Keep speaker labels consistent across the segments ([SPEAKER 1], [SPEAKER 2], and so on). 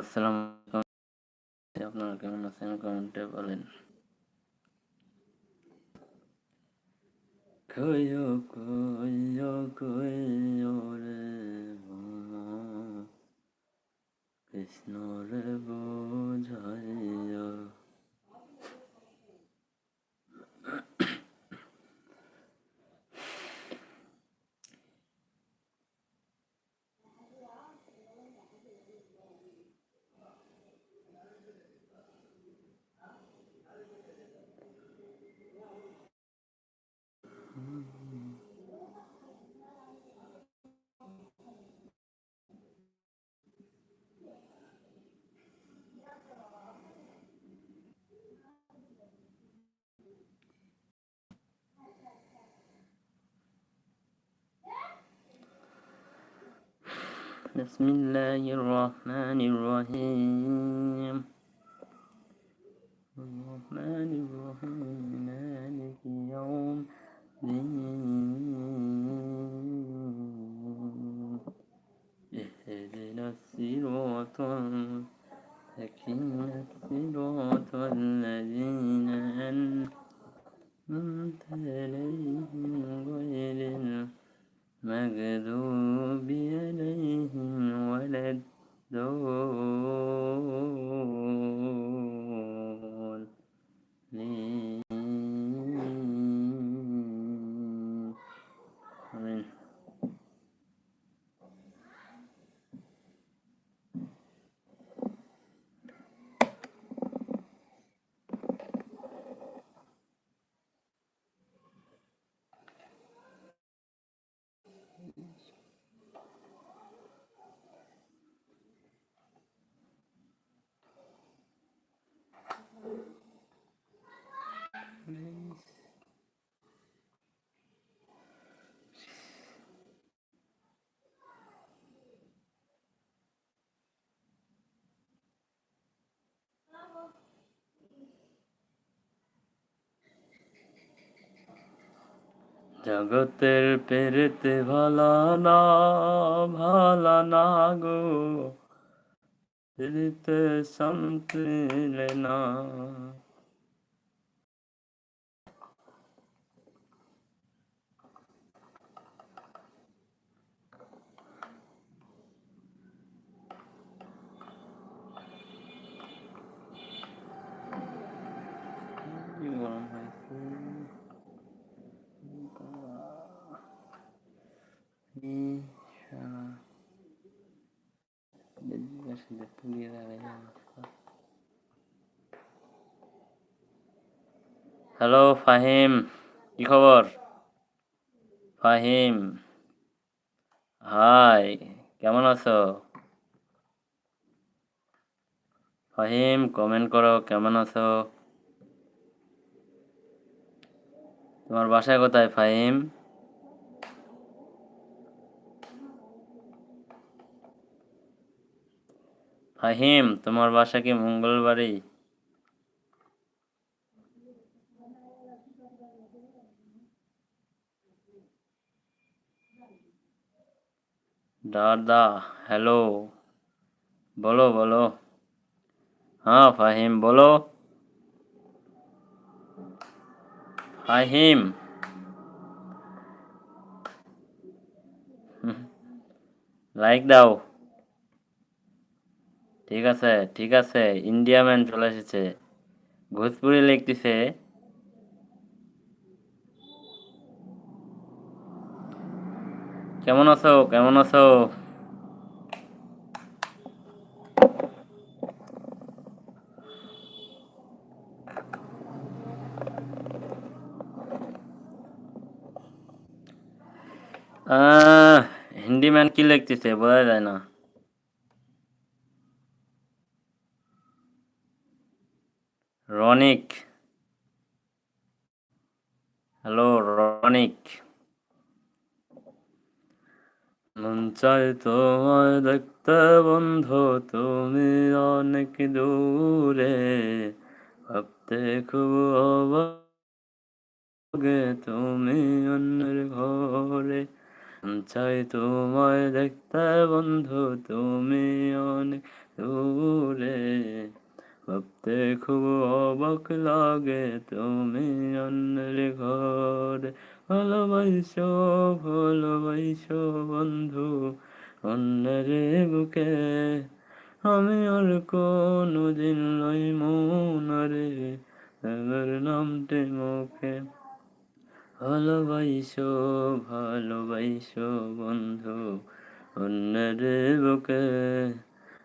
[SPEAKER 1] আসসালাম আপনারা কেমন আছেন? কমেন্টে বলেন। কয়ো কয়ো কয়ো রে কৃষ্ণ রে বোঝাইও। بسم الله الرحمن الرحيم. الرحمن الرحيم مالك يوم الدين. اهدنا الصراط المستقيم صراط الذين أنعمت عليهم غير المغضوب عليهم ولا الضالين. জগতের পেরেতে ভালা না ভালা না গো পেরেতে শান্তি মিলে না হ্যালো ফাহিম কি খবর? ফাহিম হাই কেমন আছো? ফাহিম কমেন্ট করো, কেমন আছো? তোমার বাসায় কোথায় ফাহিম ফাহিম তোমার বাসা কি মঙ্গলবাড়ি? দাদা, হ্যালো। বলো বলো। হ্যাঁ ফাহিম, বলো। ফাহিম। লাইক দাও। ঠিক আছে ঠিক আছে ইন্ডিয়া ম্যান চলে এসেছে। ভোজপুরি লিখতেছে, কেমন আছো কেমন আছো? হিন্দি ম্যান কি লিখতেছে, বোঝা যায় না। রনিক। হ্যালো, রনিক। মন চাই তোমায় দেখতে বন্ধু, তুমি অনেক দূরে। ভাবতে খুব অবাগে তুমি অন্যের ঘরে। চাই তোমায় দেখতে বন্ধু, তুমি অনেক দূরে। ভাবতে খুব অবাক লাগে তুমি অন্যের ঘরে। ভালোবাসো ভালোবাসো বন্ধু অন্যের বুকে। আমি আর কোনো দিন লই মনারে আমার নামটি মুখে। ভালোবাসো ভালোবাসো বন্ধু অন্যের বুকে।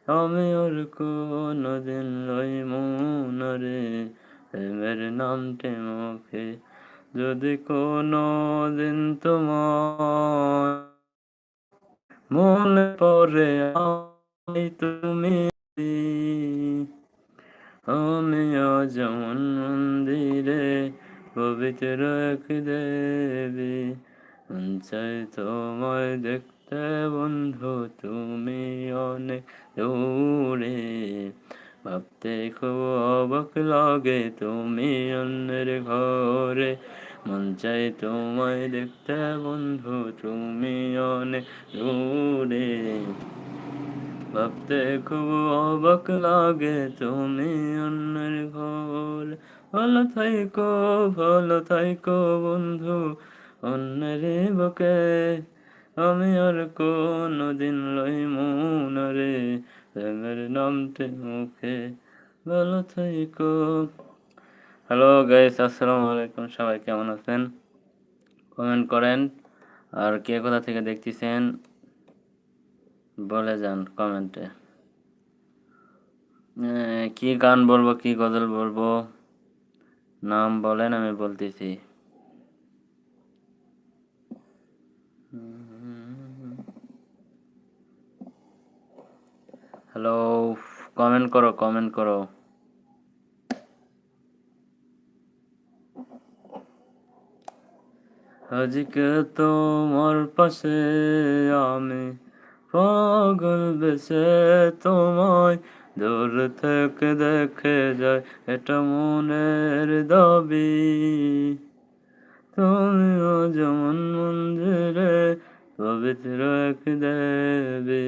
[SPEAKER 1] আমি ওর কোনো দিন লই মনারে প্রেমের নামটি মুখে যদি কোনো দিন তোমার মনে পড়ে আমি তুমি। আমি যেমন মন্দিরে পবিত্র দেবী, চাই তোমায় দেখতে বন্ধু, তুমি অনেক দূরে। ভাবতে খুব অবাক লাগে, তুমি অন্যের ঘরে। মন চাই তোমায় দেখতে বন্ধু, তুমি অনেক দূরে। ভাবতে খুব অবাক লাগে, তুমি অন্যের ঘর। ভালো থাইকো ভালো থাইকো বন্ধু, অন্যের বুকে। আমি আর কোনো দিন লই মনারে প্রেমের নামটি মুখে ভালো থাইকো হ্যালো গাইস আসসালামু আলাইকুম। সবাই কেমন আছেন? কমেন্ট করেন। আর কে কোথা থেকে দেখতেছেন? বলে যান কমেন্টে কি গান বলব, কি গজল বলব? নাম বলেন, আমি বলতেছি। হ্যালো কমেন্ট করো কমেন্ট করো। আজকে তোমার পাশে আমি পাগল বেসে তোমায় দূর থেকে দেখে যায় এটা মনের দাবি। তুমিও যেমন মন্দিরে পবিত্র এক দেবী।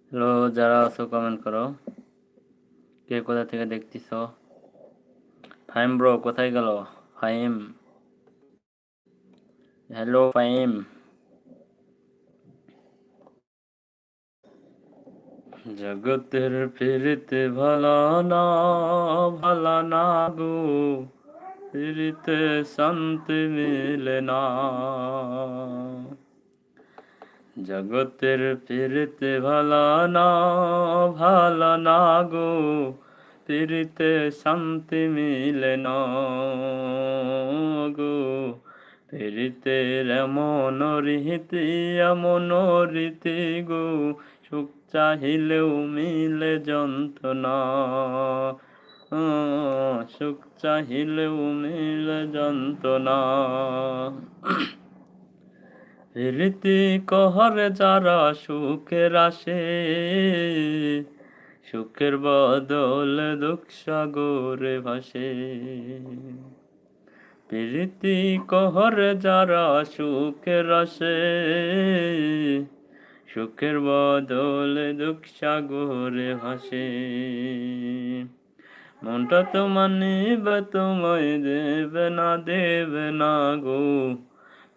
[SPEAKER 1] হ্যালো, যারা আছো কমেন্ট করো। কে কোথা থেকে দেখতেছ? ফাইম ব্রো কোথায় গেল? ফাইম হ্যালো ফাইম জগতের ফিরিতে ভালা না ভালা না গো। ফিরিতে শান্তি মিলে না। জগতের ফিরিতে ভালা না ভালা না গো, ফিরিতে শান্তি মিলে না গো। ফিরিতে এমন রীতি এমন রীতি গো, সুখ চাহিলেও মিলে যন্ত্রণা। সুখ চাহিলেও মিলে যন্ত্রণা। রীতি কহরে যারা সুখের আসে, সুখের বদল দুঃখ সাগরে ভাসে। প্রীতি কহরে যারা সুখের আসে, সুখের বদল দুঃখ সাগরে ভাসে। মনটা তো নিবে তোমায় দেবে না দেবে না গো।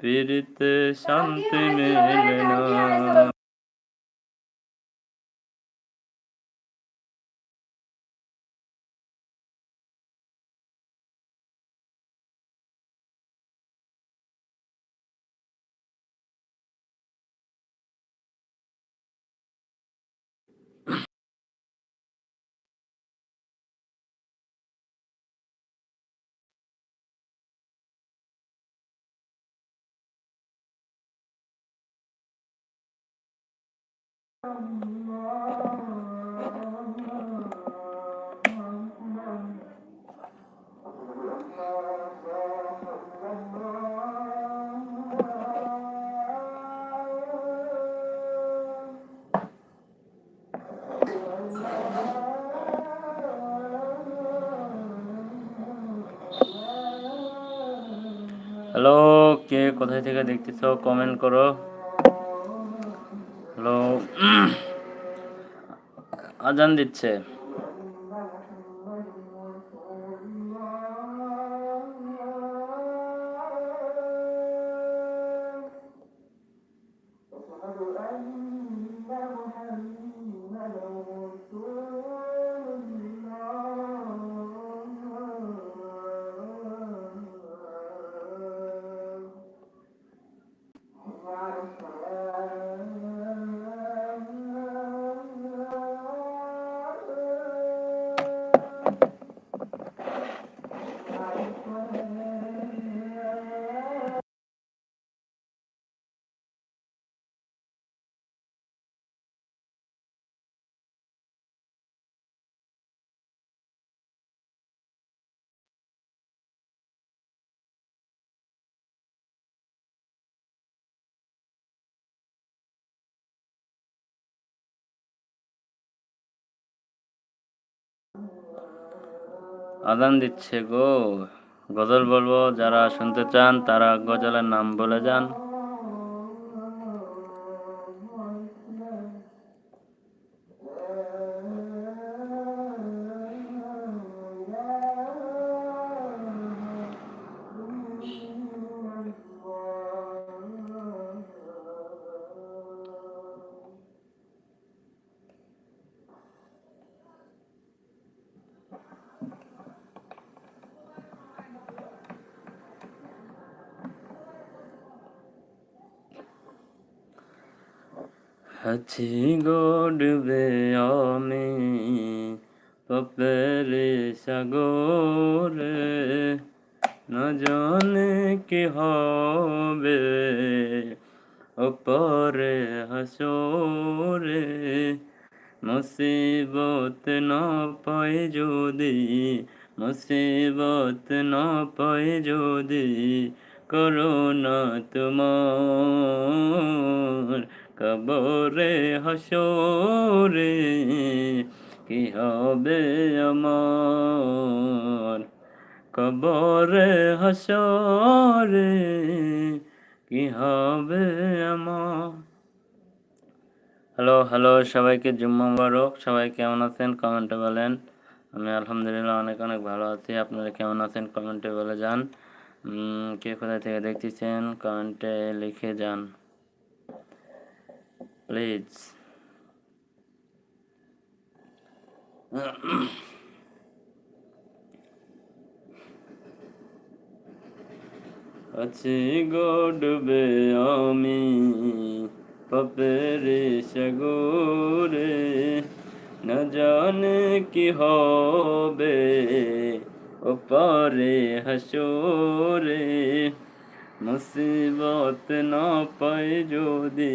[SPEAKER 1] ফিরতে শান্তি মেলে হ্যালো কে কোথায় থেকে দেখতেছ? কমেন্ট করো। হ্যালো আজান দিচ্ছে। আদান দিচ্ছে গো। গজল বলব যারা শুনতে চান তারা গজলের নাম বলে যান। আছি গড়বে আমি পপরে সাগরে না জানে কি হবে ওপরে হাসরে মুসিবত না পাই যদি মুসিবত না পাই যদি করোনা তোমার কবরে হাসরে কি হবে আমার? কবরে হাসরে কি হবে আমার? হ্যালো হ্যালো, সবাইকে জুম্মা মুবারক। সবাই কেমন আছেন? কমেন্টে বলেন। আমি আলহামদুলিল্লাহ অনেক অনেক ভালো আছি। আপনারা কেমন আছেন? কমেন্টে বলে যান। কে কোথায় থেকে দেখতেছেন? কমেন্টে লিখে যান। প্লিজ আছি গডবে আমি পপেরে সাগরে না জানে কি হবে ওপারে হাসরে মুসিবত না পাই যদি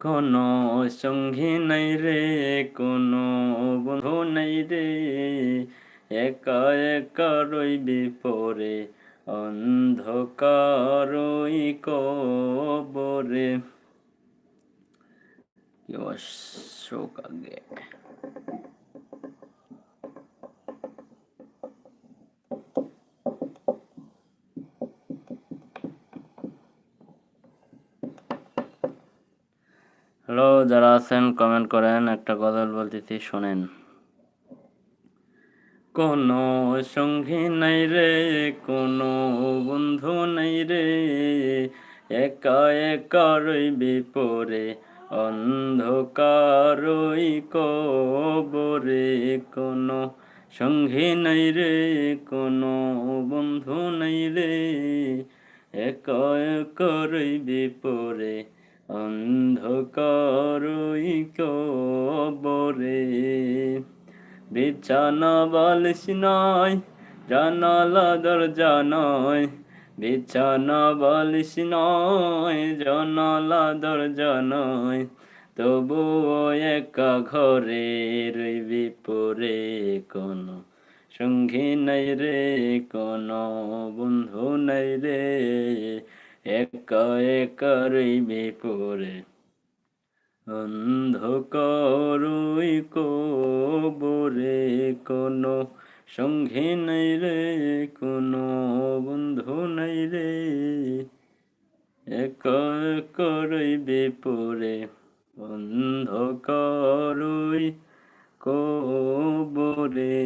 [SPEAKER 1] কোনো সঙ্গী নাই রে, কোনো বন্ধু নাই রে। একা একা রইবি পরে, অন্ধকারই কবরে। কি অশোক আগে হ্যালো যারা আছেন কমেন্ট করেন, একটা গজল বলতেছি, শোনেন। কোনো সঙ্গী নাই রে, কোনো বন্ধু নাই রে, একা একা রইবি পরে, অন্ধকারই কবরে। কোনো সঙ্গী নাই রে, কোনো বন্ধু নাই রে, একা একা রইবি পরে অন্ধকারই কবরে। বিছানা বালিশ নয় জানালা দরজা নয় বিছানা বালিশ নয় জানালা দরজা নয় তবুও একা ঘরে রইবি পরে কোনো সঙ্গী নাই রে, কোনো বন্ধু নাই রে। একা একা রইবি পরে অন্ধকারই কবরে কোনো সঙ্গী নাই রে কোনো বন্ধু নাই রে এক করইবে পরে অন্ধকারই কবরে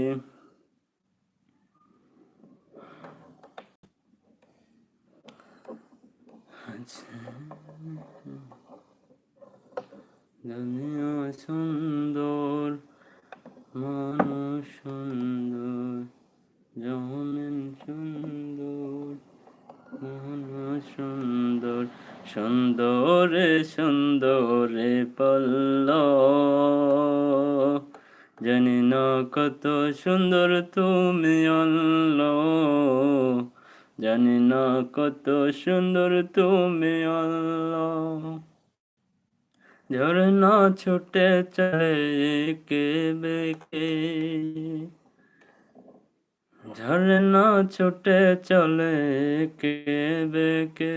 [SPEAKER 1] দুনিয়া সুন্দর, মানুষ সুন্দর, জমিন সুন্দর, মানুষ সুন্দর, সুন্দরে সুন্দরে পল্ল জানি না কত সুন্দর তুমি আল্লাহ জানি না কত সুন্দর তুমি আল্লাহ ঝরনা ছুটে চলে কে বেকে। ঝরনা ছুটে চলে কে বেকে।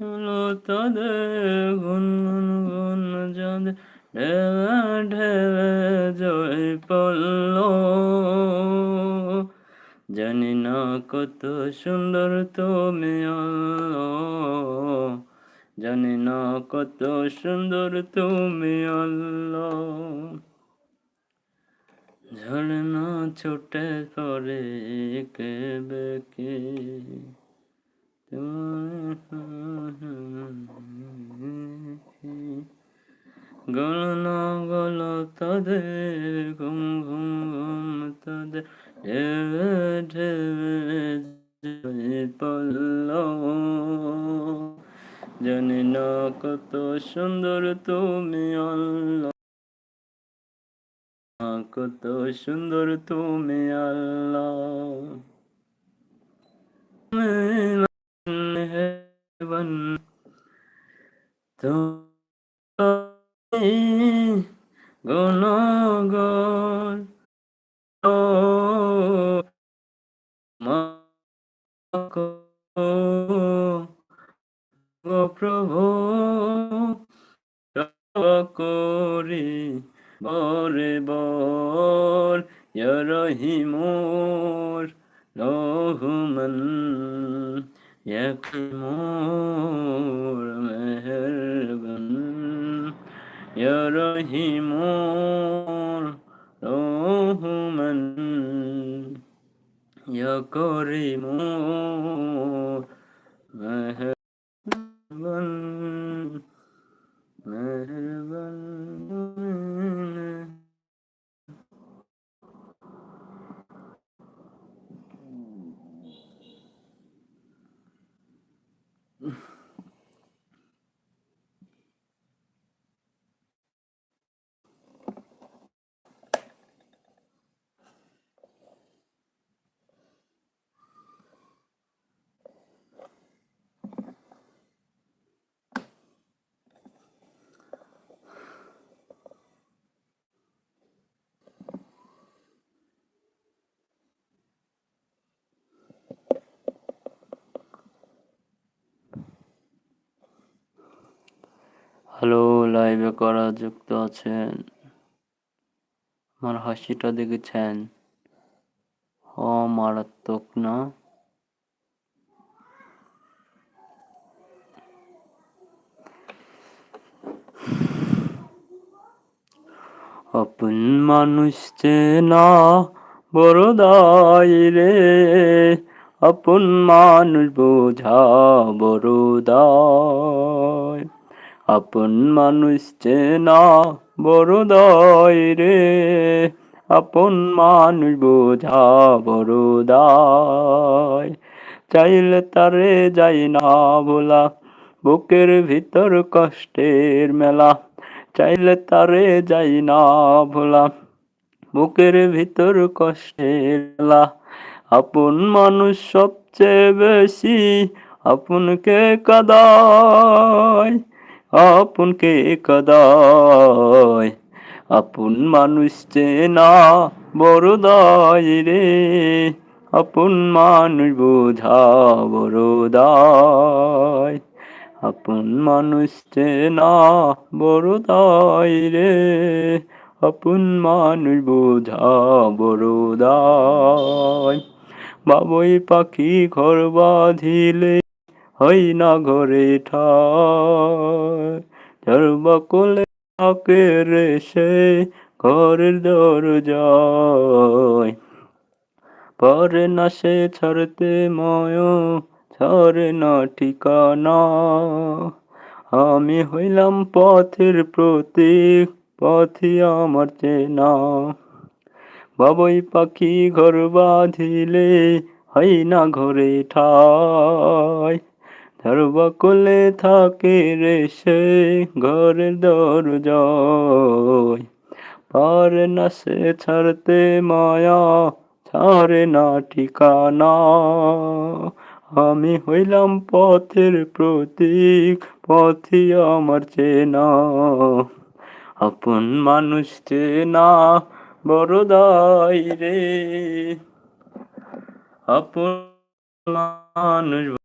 [SPEAKER 1] হলো তাদের গুন গুন যাদের ঢেবে ঢেবে জয় পড়ল। জানি না কত সুন্দর তুমি আল্লাহ জানি না কত সুন্দর তুমি আল্লাহ। ঝরনা ছোটে পরে কে বেকে। গলনা গল তাদের, ঘুম ঘুম ঘুম তাদের। ঢেবে ঢেবে পল্ল জানি না কত সুন্দর তুমি আল্লাহ। কত সুন্দর তুমি আল্লাহ। হেভেন তো رحيمور رحمن হ্যালো লাইভে করা যুক্ত আছেন। আমার হাসিটা দেখেছেন। হ, মারাত্মক না? আপন মানুষ চেনা বড় দায় রে। আপন মানুষ বোঝা বড় দায়। আপন মানুষ চেনা বড় দায় রে। আপন মানুষ বোঝা বড় দায়। চাইলে তারে যাই না বলা, বুকের ভিতর কষ্টের মেলা। চাইলে তারে যাই না ভোলা বুকের ভিতর কষ্টের মেলা। আপন মানুষ সবচেয়ে বেশি আপনকে কাদায়। আপনকে কাদায়। আপন মানুষ চেনা বড় দায় রে। আপন মানুষ বোঝা বড় দায়। আপন মানুষ চেনা বড় দায় রে। আপন মানুষ বোঝা বড় দায়। বাবুই পাখি ঘর বাঁধিলে হয় না ঘরে ঠায় কোলে থাকে রে সে ঘরের দরজায়। পরে না সে ছাড়তে ময়, ছাড়ে না ঠিকানা। আমি হইলাম পথের প্রতীক, পথই আমার চেনা। বাবুই পাখি ঘর বাঁধিলে হয় না ঘরে ঠাই ধরবা কোলে থাকে রে সে ঘরের দরজায় পারে না সে ছাড়তে মায়া, ছাড়ে না ঠিকানা। আমি হইলাম পথের প্রতীক, পথই আমার চেনা। আপন মানুষ চেনা, বড় দায় রে। আপন মানুষ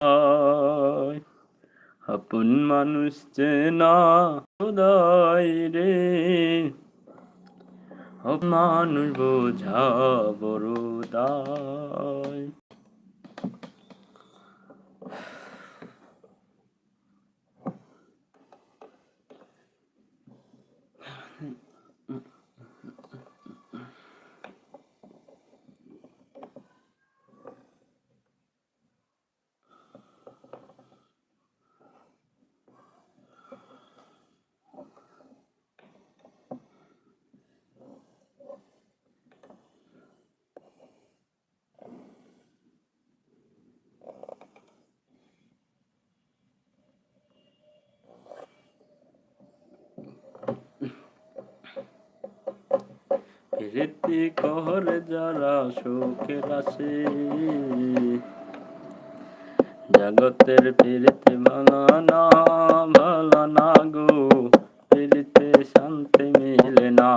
[SPEAKER 1] দায়। আপন মানুষ চেনা খোদাই রে। মানুষ বোঝা বড় দায়। কহর যারা সুখের জগতের প্রীতি ভাঙা না ভালো না গো শান্তি মিলে না।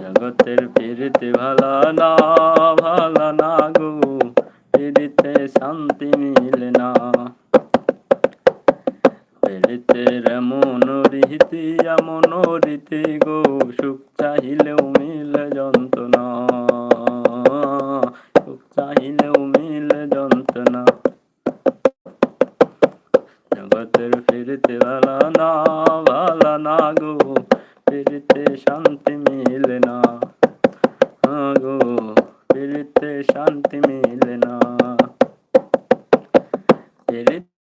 [SPEAKER 1] জগতের প্রীতি ভালো না ভালো না গো প্রীতি শান্তি মিলে না। প্রীতের এমন রীতি এমন রীতি গো সুখ চাহিলেও মিল যন্ত্রণা। সুখ চাহিলেও মিল যন্ত্রণা। জগতের ফিরতে ভালো না ভালো না গো, ফিরতে শান্তি মিলে না। গো ফিরতে শান্তি মিলে না। ফিরতে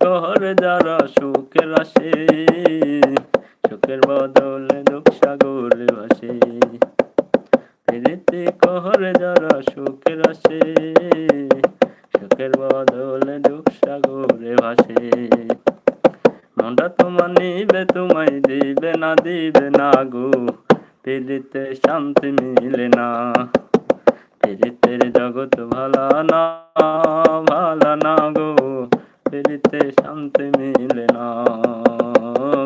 [SPEAKER 1] কর যারা সুখের আসে, সুখের বদলে দুঃখ সাগরে ভাসে। ফিরতে কহর যারা সুখের আসে, সুখের বদলে দুঃখ সাগরে ভাসে। মনটা তোমার নিবে, তোমায় দিবে না দিবে না গো। ফিরিতে শান্তি মিলে না। ফিরিতের জগৎ ভালা না ভালা না গো। ফিরিতে শান্তি মিলে না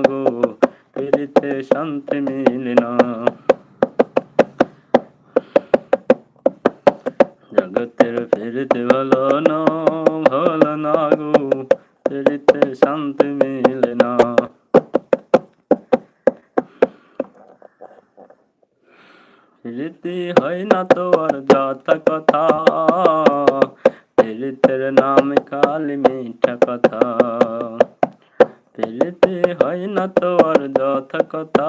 [SPEAKER 1] গো, ফিরিতে শান্তি মিলে না। জগতের ফিরতে ভালো না ভালো না গো, ফেরিতে শান্তি মিলে না। ফিরিতে হয় না তো আর যত কথা ফিরিতের নাম খালি মিঠা কথা ফিরিতে হয় না তো আর যত কথা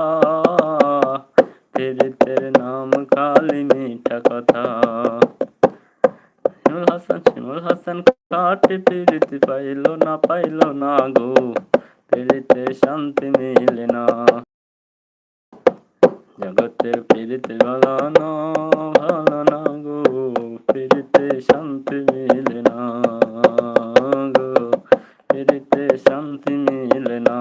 [SPEAKER 1] ফিরিতের নাম খালি মিঠা কথা শিমুল হাসান শিমুল হাসান কাটে ফিরিতে পাইলো না পাইলো না গো ফিরিতে শান্তি মিলে না জগতের ফিরিতে ভালো না ভালো না গো ফিরিতে শান্তি মিলে না গো ফিরিতে শান্তি মিলে না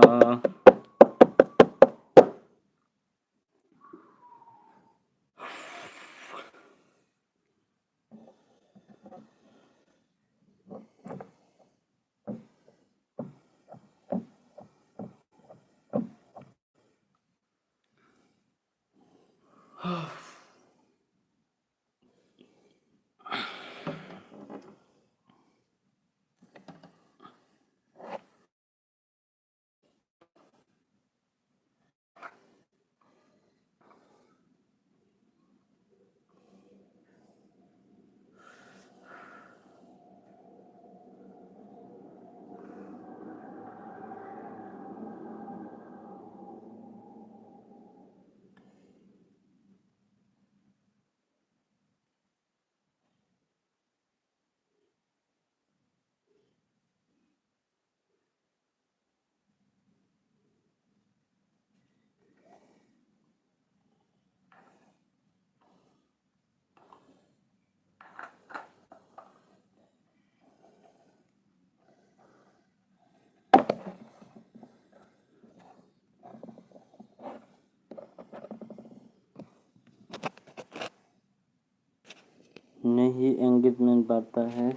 [SPEAKER 1] नहीं एंगेजमेंट बढ़ता है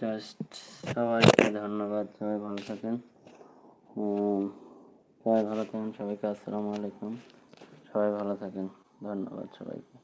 [SPEAKER 1] জাস্ট সবাইকে ধন্যবাদ সবাই ভালো থাকেন উম, সবাই ভালো থাকেন সবাইকে আসসালামু আলাইকুম সবাই ভালো থাকেন ধন্যবাদ সবাইকে